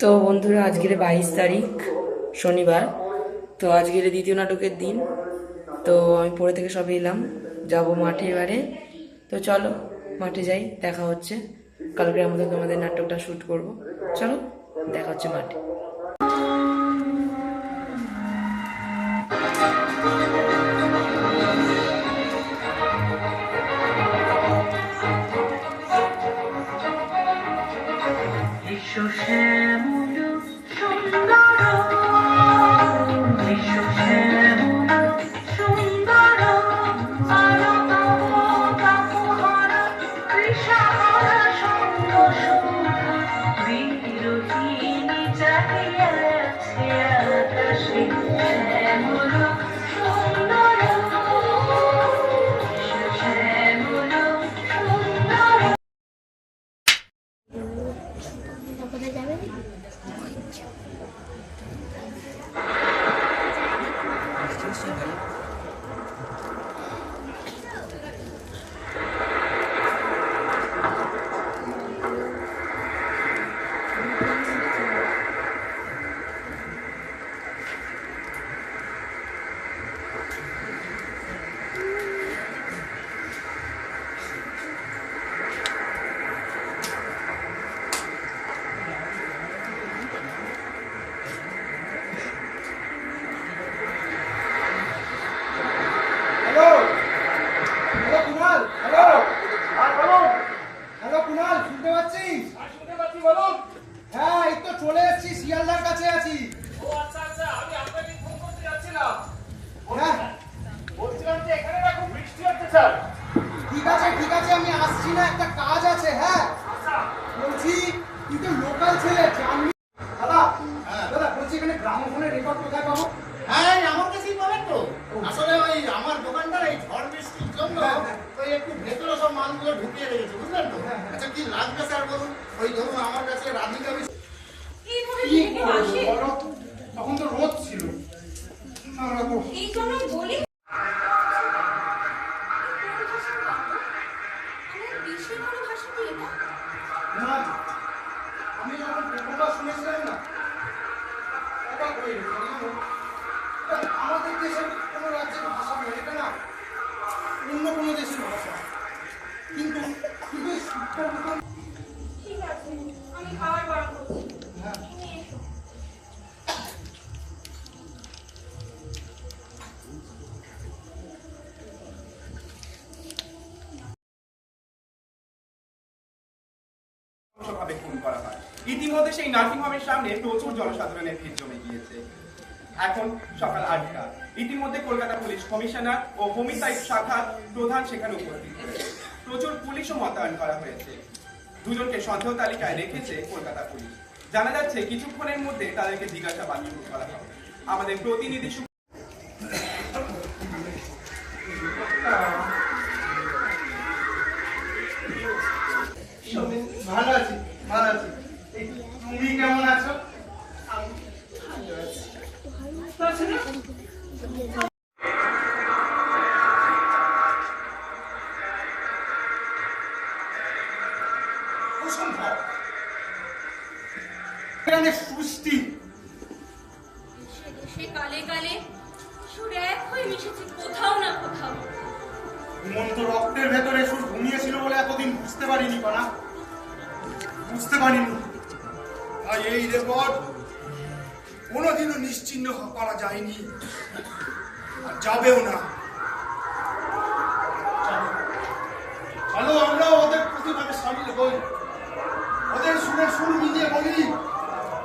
তো বন্ধুরা, আজকের বাইশ তারিখ, শনিবার। তো আজকের দ্বিতীয় নাটকের দিন। তো আমি পড়ে থেকে সবে এলাম, যাব মাঠে এবারে। তো চলো, মাঠে যাই, দেখা হচ্ছে। কালকে আমাদের তোমাদের নাটকটা শ্যুট করব। চলো, দেখা হচ্ছে মাঠে। বিশ্ব শ্যামল ইতিমধ্যে সেই নার্সিং হোমের সামনে প্রচুর জনসাধারণের ভিড় জমে গিয়েছে। এখন সকাল আটটা। ইতিমধ্যে কলকাতা পুলিশ কমিশনার ও হোমিসাইড শাখার প্রধান সেখানে উপস্থিত প্রচুর পুলিশও মোতায়েন করা হয়েছে। দুজনকে সন্দেহ তালিকায় রেখেছে কলকাতা পুলিশ। জানা যাচ্ছে, কিছুক্ষণের মধ্যে তাদেরকে জিজ্ঞাসাবাদ শুরু করা হবে। আমাদের প্রতিনিধি এখানে সৃষ্টি সে কালে কালে সুর এক হয়ে মিশেছে কোথাও না কোথাও। ঘুমন্ত রক্তের ভেতরে সুর ঘুমিয়েছিল বলে এতদিন বুঝতে পারিনি পানা। বুঝতে পারিনি। তাই এই রেকর্ড কোনোদিনও নিশ্চিহ্ন করা যায়নি। আর যাবেও না। চলো আমরা ওদের প্রতিবাদে সামিল হই। ওদের সুরের সুর মিলিয়ে বলি।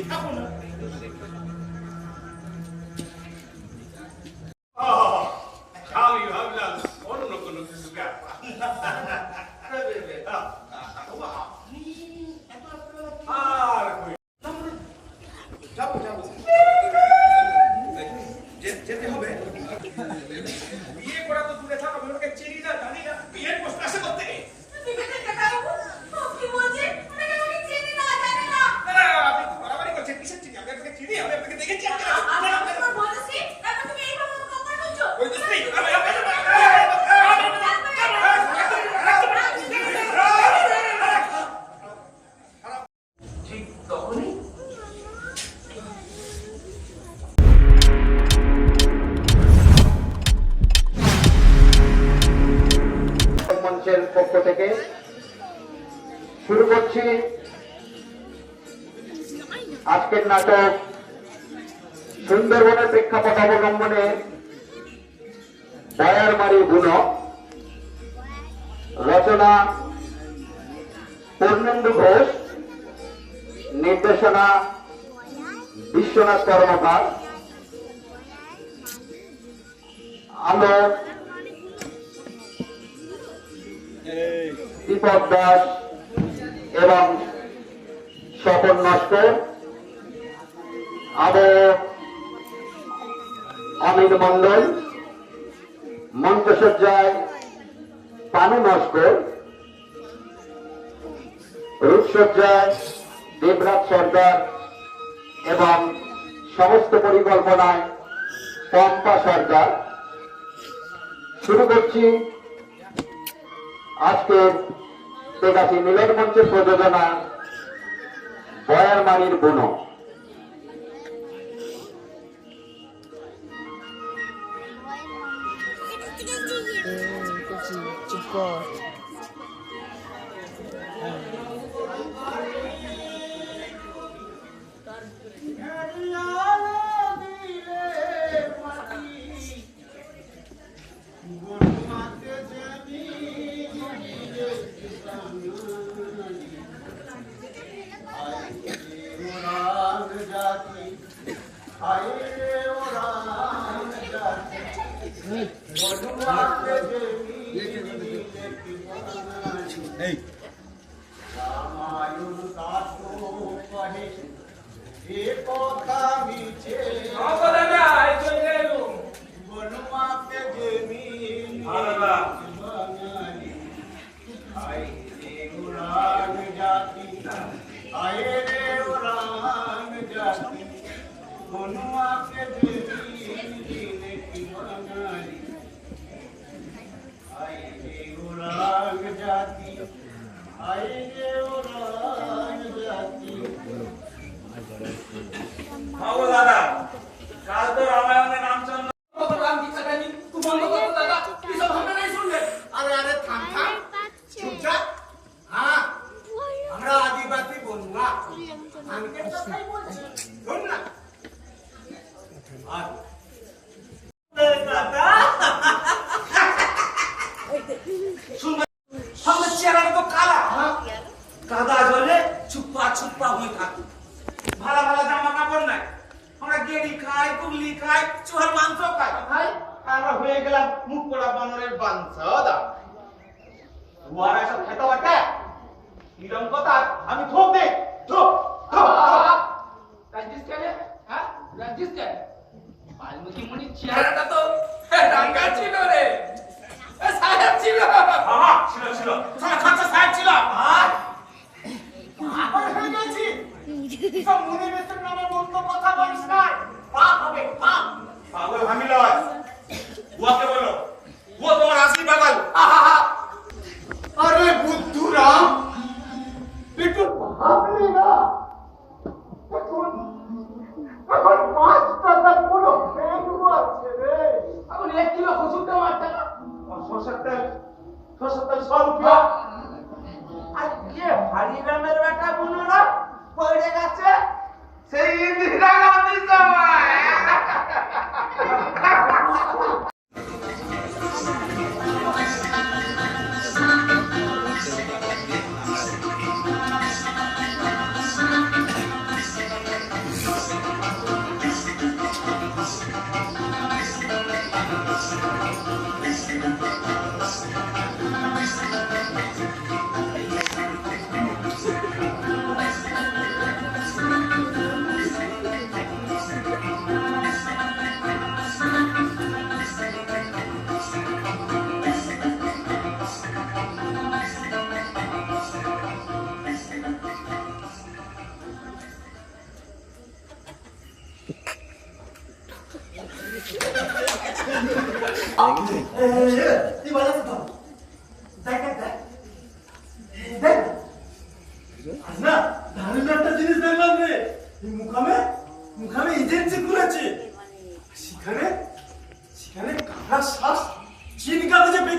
Ah, encajona. দীপক দাস এবং স্বপন নস্কর আবহ অমিত মন্ডল মঞ্চসজ্জায় পানু নস্কর রূপসজ্জায় দেবরাজ সর্দার এবং সমস্ত পরিকল্পনায় পম্পা সর্দার শুরু করছি আজকের তেগাছি মিলন মঞ্চের প্রযোজনা বয়ারমারির বুনো। रामायण का तो पढ़े एको का नीचे Аллилуйя! বাঞ্ছাদা। ওয়ারা সব খেতে বাটে কিরম কথা? আমি দে রাজিস কেন হ্যাঁ? রাজিস কেন বাল্মীকি মুনির চেহারাটা তো রাঙ্গা ছিল রে। সাহেব ছিল। হ্যাঁ ছিল ছিল। খাচ্ছা সাহেব ছিল। আর আবার হয়ে গেছি। সব মুনি বেশের নামে মন্দ কথা বলিস না পাপ হবে পাপ। পাগল আমি লয় বলো। বুয়া তোমার আসলি পাগল আরে বুদ্ধুরাম একটু ভাবলি না এখন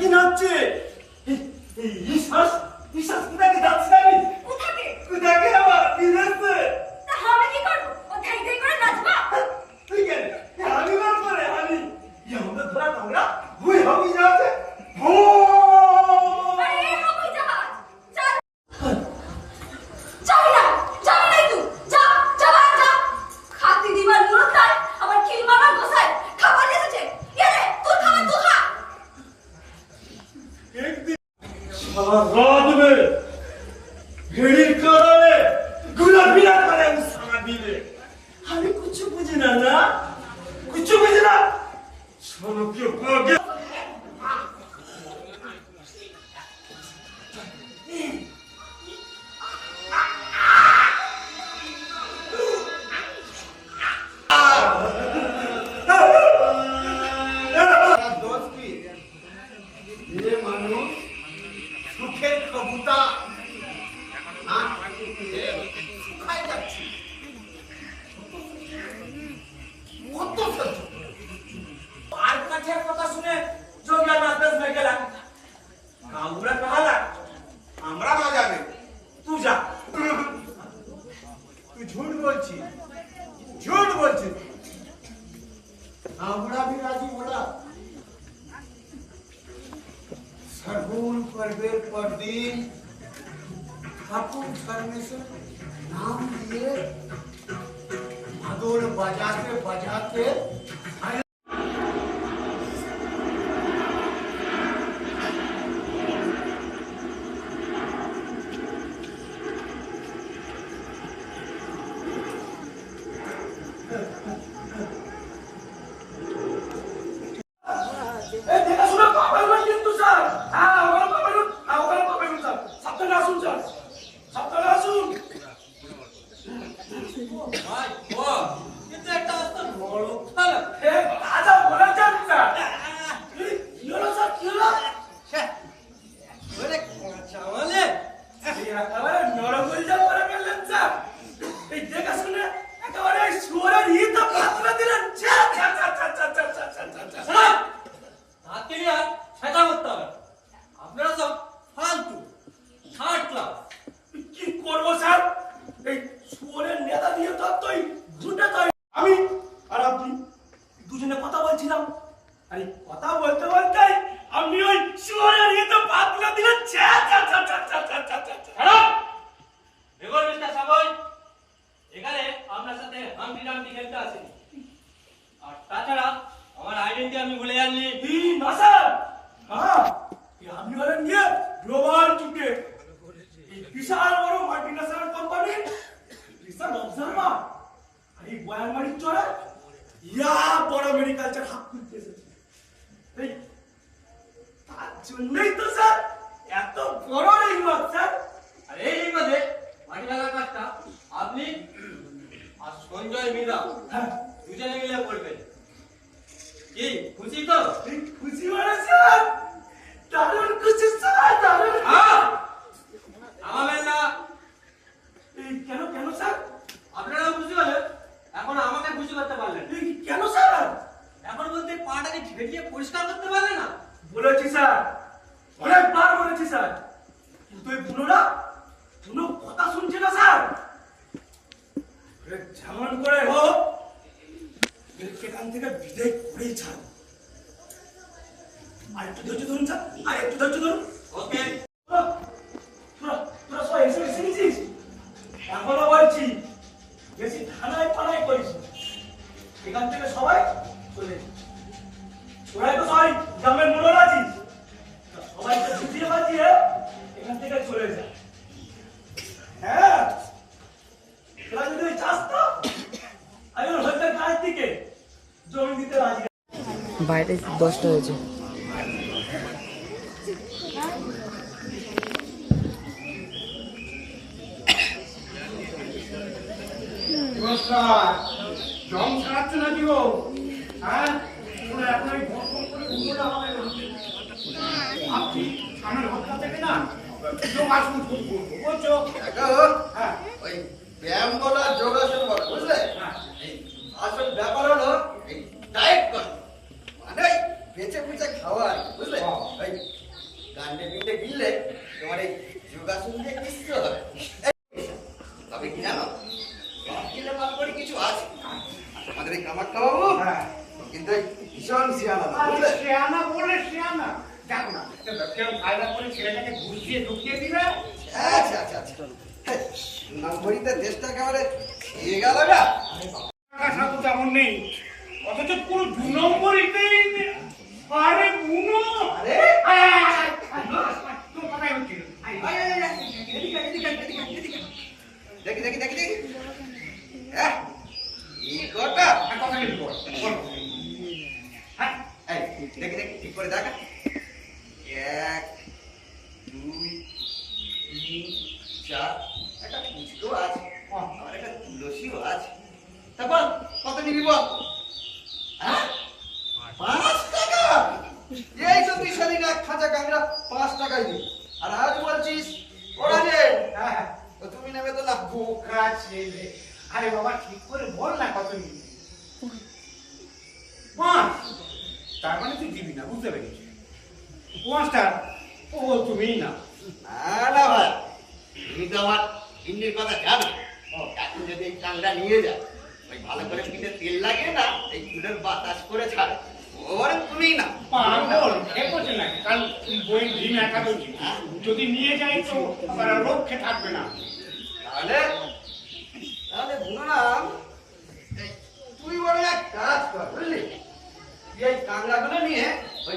কাগজে 이, হচ্ছে 이, 이, 이, 이, 이, 이, 이, 이, 이, 이, কোথাকে ठेक पता सुने जोगिया नाचदस में गेला। काउरा कहाला हमरा ना जाने? तू जा। तू झूठ बोलची झूठ बोलची हमरा भी राज़ी होला सरगुन पर बेर पर दिन ठाकुर परमेश्वर, नाम लिए। भगोड़ बजाते बजाते এই বয়ানবাড়ির চড়ে ইয়া বড় মেডিকালচার হাত খুলতে এসেছে। তার জন্যই তো স্যার এত বড় রিমার্ক স্যার। আর এই মধ্যে মাটি লাগার কাজটা আপনি আর সঞ্জয় মীরা হ্যাঁ। দুজনে মিলে করবেন। কি খুশি তো? এই খুশি মানে স্যার দারুণ খুশি স্যার দারুণ আমাদের না। কেন কেন স্যার? আপনারাও খুশি হলে এখন আমাকে খুশি করতে পারলেন। কেন স্যার? এখন বলতে পাটাকে ঝেড়িয়ে পরিষ্কার করতে পারলে না? বলেছি স্যার। অনেকবার বলেছি স্যার। কিন্তু এই বুড়োরা কোনো কথা শুনছে না স্যার। যেমন করে হোক এখান থেকে বিদায় করেই ছাড়। আর একটু ধৈর্য ধরুন স্যার। আর একটু ধৈর্য ধরুন। ওকে। তোরা তোরা সবাই এসে এসে গেছিস? এখনও বলছি এখান থেকে সবাই চলে তো সবাই গ্রামের আছিস। তা সবাইকে বুঝিয়ে বাজিয়ে এখান থেকে চলে যা। হ্যাঁ? চাস তো আমি দিকে জমি দিতে বাইরে দশটা হয়েছে নমস্কার জম ছাড়াচ্ছে নাকি গো? হ্যাঁ? এখন আপনি আমার হত্যা থেকে না ওই ব্যায়াম বলা যোগাসন বলা বুঝলে? আসল ব্যাপার হলো ডায়েট করা। মানে বেঁচে বুঝে খাওয়া বুঝলে? ওই গান্ডে পিঠে যোগাসন দিয়ে কিচ্ছু হবে একেবারে খেয়ে গেল না সাধু তেমন নেই অথচ পুরো দু নম্বরিতেই নে- আরে বুনো আরে। দেখি দেখি দেখি দেখি হ্যাঁ এই কথা। হ্যাঁ, দেখি দেখি ঠিক করে দেখা এক দুই তিন চার কত নিবি বল। হ্যাঁ? পাঁচ টাকা? এই তো তুই সেদিন এক খাঁচা কাঁকড়া পাঁচ টাকায় দিবি। আর আজ বলছিস ওরা যে হ্যাঁ, হ্যাঁ, ও তুমি নেবে তো না বোকা ছেলে। আরে বাবা ঠিক করে বল না কত নিবি। পাঁচ। তার মানে তুই দিবি না বুঝতে পেরেছি পাঁচটা ও তুমি না। না ভাই তুমি তো আমার হিন্দির কথা জানো। এখন যদি এই নিয়ে যায় ভালো করে পিঠে তেল লাগিয়ে না এই চুলের বাতাস করে ছাড়ে। ওরে তুমি না। পাগল দেখোছে না কাল বইয়ের ডিম একাদশী। যদি নিয়ে যাই তো আবার রক্ষে থাকবে না। তাহলে তাহলে এই তুই বড় এক কাজ কর বুঝলি? এই কাংড়াগুলো নিয়ে ওই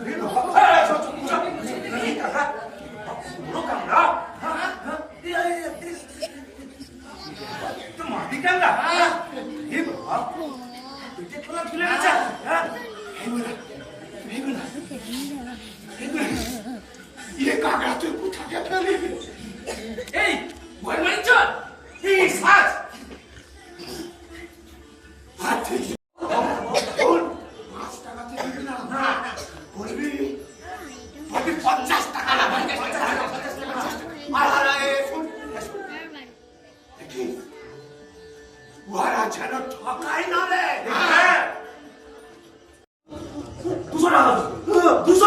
売れるの? যেন ঠকাই না রে। হ্যাঁ। দুশো টাকা। দুশো